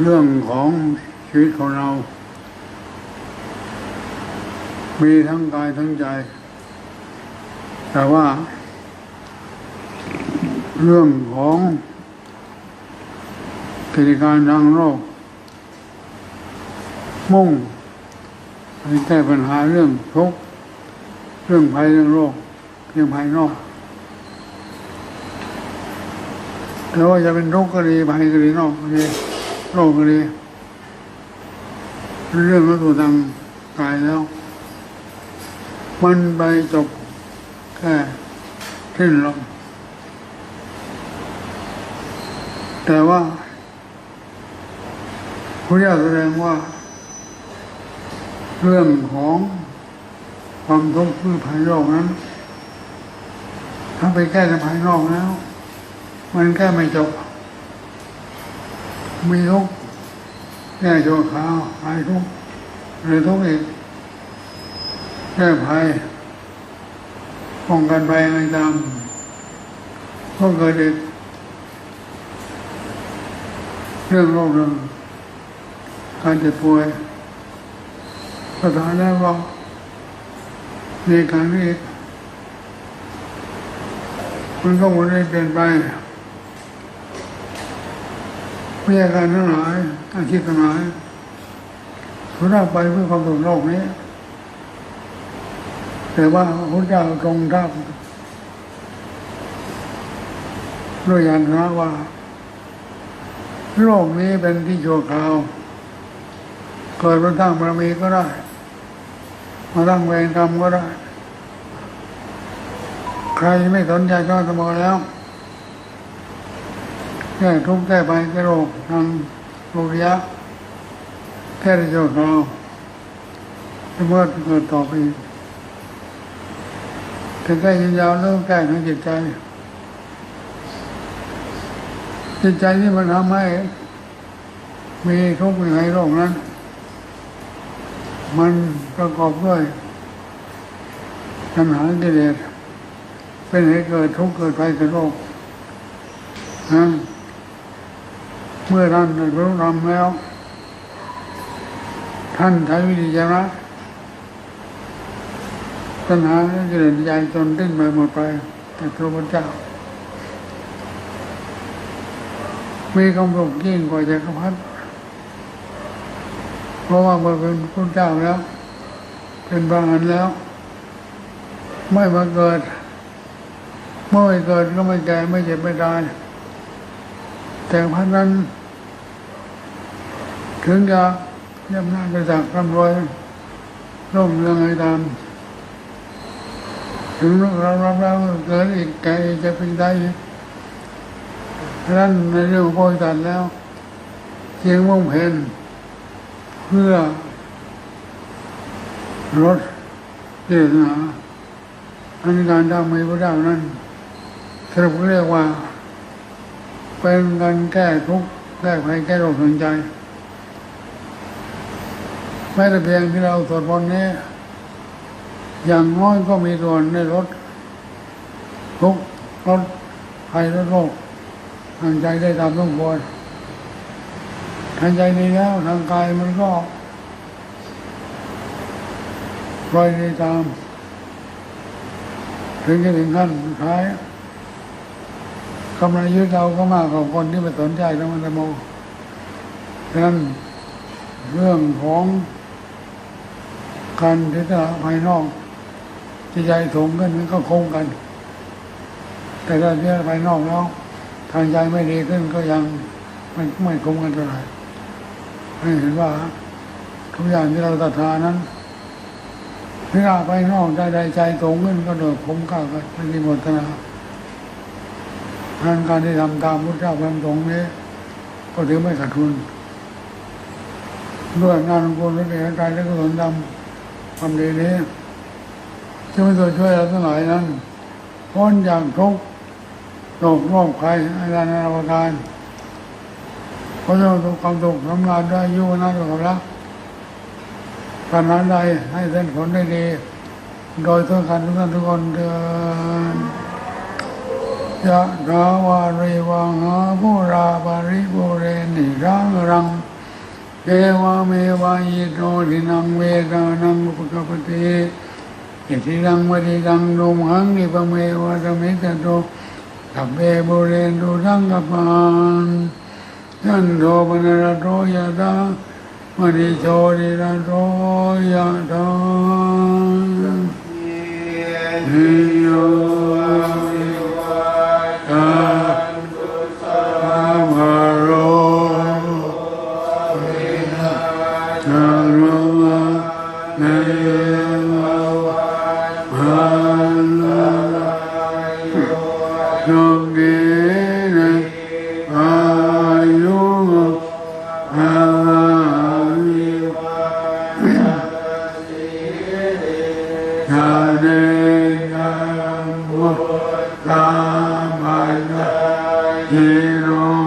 เรื่องของชีวิตของเรา มีทั้งกายทั้งใจ แต่ว่า เรื่องของกิจการทางโลก มุ่งไปแก้ปัญหาเรื่องทุกข์เรื่องภัยเรื่องโรคเรื่องภายนอกแต่ว่าจะเป็นทุกข์ก็ดีภัยก็ดีนอกก็ดี โรคก็ดีเรื่องก็ตัวทางกายแล้ว มันไปจบแค่ทิ้นลมแต่ว่าพระเจ้าแสดงว่า เรื่องของความทุกข์คือภายนอกนั้น ถ้าไปแก้ในภายนอกแล้ว มันแก้ไม่จบ มีทุกข์แก้ชั่วคาวหายทุกข์เลยทุกข์อีกแก้ภัยป้องกันภัยอะไรตามก็เกิดอีกเรื่องโรคเรื่องการเจ็บป่วยสถานะว่าในการนี้มันก็หมดได้เปลี่ยนไป วิทยาการทั้งหลายอาชีพทั้งหลายเขาได้ไปเพื่อความสุขโลกนี้ แต่ว่าพระเจ้าทรงทับด้วยยานนะว่า โลกนี้เป็นที่ชั่วคราวเกิดมาตั้งบารมีก็ได้ มาตั้งเวรกรรมก็ได้ ใครไม่สนใจก็สมอแล้ว แก้ทุกข์แก้ไปแก้โรคทางโลกยะแก้ได้ชั่วคราวเมื่อเกิดต่อไปอีกถึงแก้ยาวเริ่มแก้ทางจิตใจ จิตใจที่มันทำให้มีทุกข์มีในโลกนั้น มันประกอบด้วยปัญหากิเลสเป็นเหตุเกิดทุกข์เกิดภัยเกิดโรคนะ เมื่อท่านได้บรรลุธรรมแล้ว ท่านใช้วิธีชนะปัญหากิเลสใจจนดิ้นไปหมดไปแต่พระพุทธเจ้า มีกำลังยิ่งกว่าจักรพรรดิเพราะว่าเมื่อเป็นพระเจ้าแล้ว เป็นบาหันแล้ว ไม่มาเกิด เมื่อไม่เกิดก็ไม่แก่ไม่เจ็บไม่ตาย แต่พระนั้น ถึงจะย่ำนาไปจากร่ำรวยร่มเรืองอะไรตาม ถึงเรารับแล้วเกิดอีกแก่อีกจะเป็นได้อีกท่านในเรื่องโพธิสัตว์แล้วเพียงมุ่งเพ็ญเพื่อลดเจตนาอันการทำให้พระเจ้านั้นสรุปเรียกว่า เป็นการแก้ทุกข์แก้ภัยแก้โรคทางใจแม้แต่เพียงที่เราสวดมนต์นี้ อย่างน้อยก็มีส่วนในลดทุกข์ลดภัยลดโรคทางใจได้ตามต้องควรทางใจดีแล้วทางกายมันก็ปล่อยได้ตาม ถึงจะถึงขั้นสุดท้าย กำลังยึดเราก็มากกว่าคนที่ไปสนใจแล้วมันจะโมฉะนั้นเรื่องของการที่จะภายนอกจิตใจสูงขึ้นมันก็คงกัน แต่ถ้าที่ภายนอกแล้วทางใจไม่ดีขึ้นก็ยังไม่ไม่คงกันเท่าไหร่ให้เห็นว่าทุกอย่างที่เราศรัทธานั้นที่เราภายนอกใจใดใจสูงขึ้นก็เดือดคมค่ากันไม่มีหมดนา ทางการที่ทำตามพุทธเจ้าพระสงฆ์นี้ ก็ถือไม่ขาดทุนด้วยงานของคุณและเป็นการและกุศลดำความดีนี้จะเป็นตัวช่วยเราทั้งหลายนั้นพ้นจากทุกข์โรคโรคภัยอาการนานาการเพราะเราทุกความทุกทำงานได้อยุ่งนะกับราละปัญหาใดให้เส้นผลได้ดี โดยทั่วกันทุกท่านทุกคนเดิน ยะกาวาเรวังหาภูราปริภูเรนิรังรังเกวาเมวายโตทินังเวทานังปุปกปติอิทิรังวดิรังลุมหังนิปเมวะตมิตโตตับเบบุเรนตุสังกปานยันโทปนรโตยะตามณิโชนิรโตยะตาเยโย Hallelujah.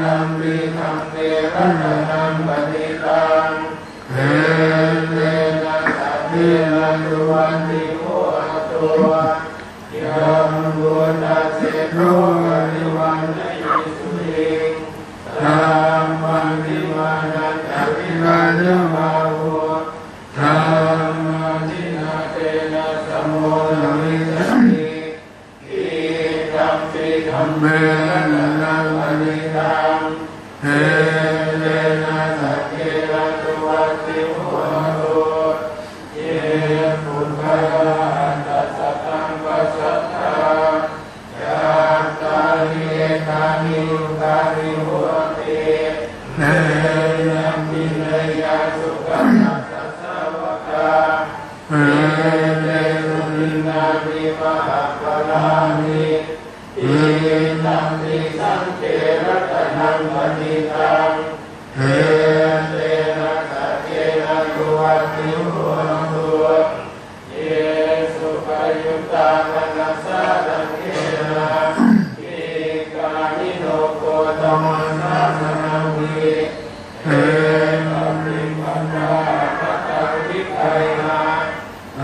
นางวิธรรมเนรัตนังปฏิตังเอเลนะสัพเพลันตุวันติโคตัวโยังบุญนาสิโรนิ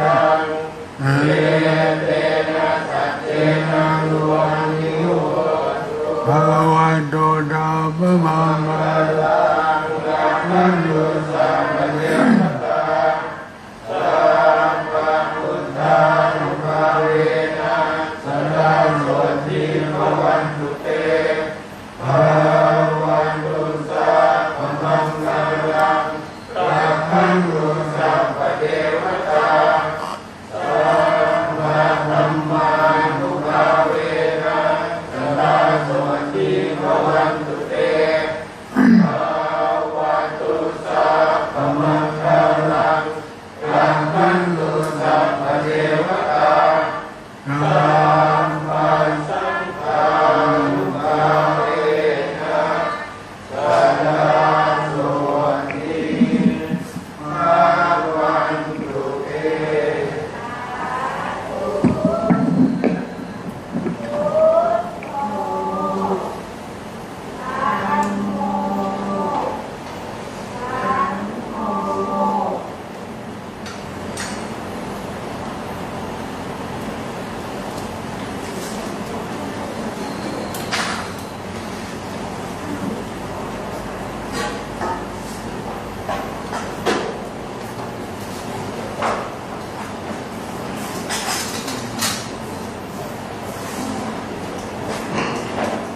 นังเยเตนะสัจเจนะตุวันนิโยภะวโตดาปมังาลังกัมมัน palavra